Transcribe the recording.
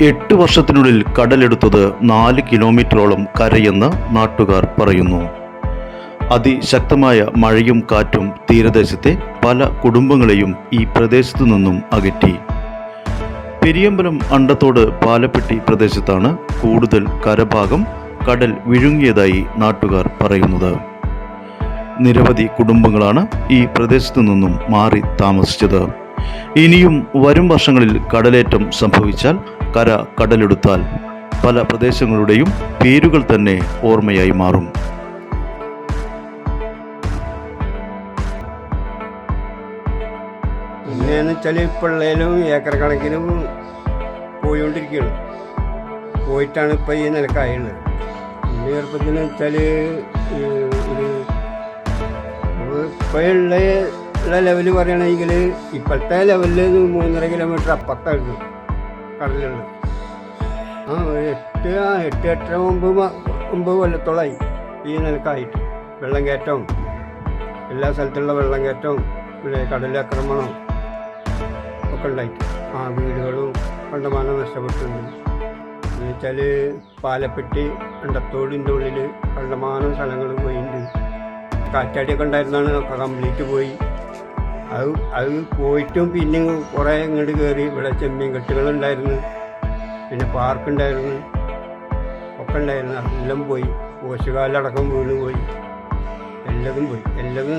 എട്ട് വർഷത്തിനുള്ളിൽ കടലെടുത്തത് നാല് കിലോമീറ്ററോളം കരയെന്ന് നാട്ടുകാർ പറയുന്നു. അതിശക്തമായ മഴയും കാറ്റും തീരദേശത്തെ പല കുടുംബങ്ങളെയും ഈ പ്രദേശത്തു നിന്നും അകറ്റി. പെരിയമ്പലം അണ്ടത്തോട് പാലപ്പെട്ടി പ്രദേശത്താണ് കൂടുതൽ കരഭാഗം കടൽ വിഴുങ്ങിയതായി നാട്ടുകാർ പറയുന്നത്. നിരവധി കുടുംബങ്ങളാണ് ഈ പ്രദേശത്തു നിന്നും മാറി താമസിച്ചത്. ഇനിയും വരും വർഷങ്ങളിൽ കടലേറ്റം സംഭവിച്ചാൽ കര കടലെടുത്താൽ പല പ്രദേശങ്ങളുടെയും പേരുകൾ തന്നെ ഓർമ്മയായി മാറും. പിന്നെയെന്ന് വെച്ചാൽ പിള്ളേരും ഏക്കർ കണക്കിനും പോയിക്കൊണ്ടിരിക്കുകയാണ് പോയിട്ടാണ് ഇപ്പം ഈ നിലക്കായുള്ളത് പിന്നെ ചെറുപ്പത്തിൽ വെച്ചാൽ ഒരു ഇപ്പോഴുള്ള ലെവൽ പറയുകയാണെങ്കിൽ ഇപ്പോഴത്തെ ലെവലിൽ മൂന്നര കിലോമീറ്റർ അപ്പുറത്തായിരുന്നു കടലുള്ളത് ആ എട്ട് ആ എട്ട് എട്ടര ഒമ്പത് മാ- ഒമ്പത് കൊല്ലത്തോളമായി ഈ നിലക്കായിട്ട്. വെള്ളം കയറ്റവും. എല്ലാ സ്ഥലത്തുള്ള വെള്ളം കയറ്റവും. പിന്നെ കടലാക്രമണവും ഒക്കെ ഉണ്ടായിട്ട്. ആ വീടുകളും കണ്ടമാനം നഷ്ടപ്പെട്ടിട്ടുണ്ട്. എന്ന് വെച്ചാൽ പാലപ്പെട്ടി കണ്ടത്തോടിന്റെ ഉള്ളിൽ കണ്ടമാനം സ്ഥലങ്ങൾ പോയിട്ടുണ്ട് കാറ്റാടിയൊക്കെ ഉണ്ടായിരുന്നാണ് കംപ്ലീറ്റ് പോയി. അത് അത് പോയിട്ടും പിന്നെ കുറേ ഇങ്ങോട്ട് കയറി ഇവിടെ ചെമ്മീൻ കെട്ടുകളുണ്ടായിരുന്നു. പിന്നെ പാർക്ക് ഉണ്ടായിരുന്നു ഒക്കെ ഉണ്ടായിരുന്നു എല്ലാം പോയി. പോഷകാലടക്കം വീണ് പോയി. എല്ലാതും പോയി. എല്ലാതും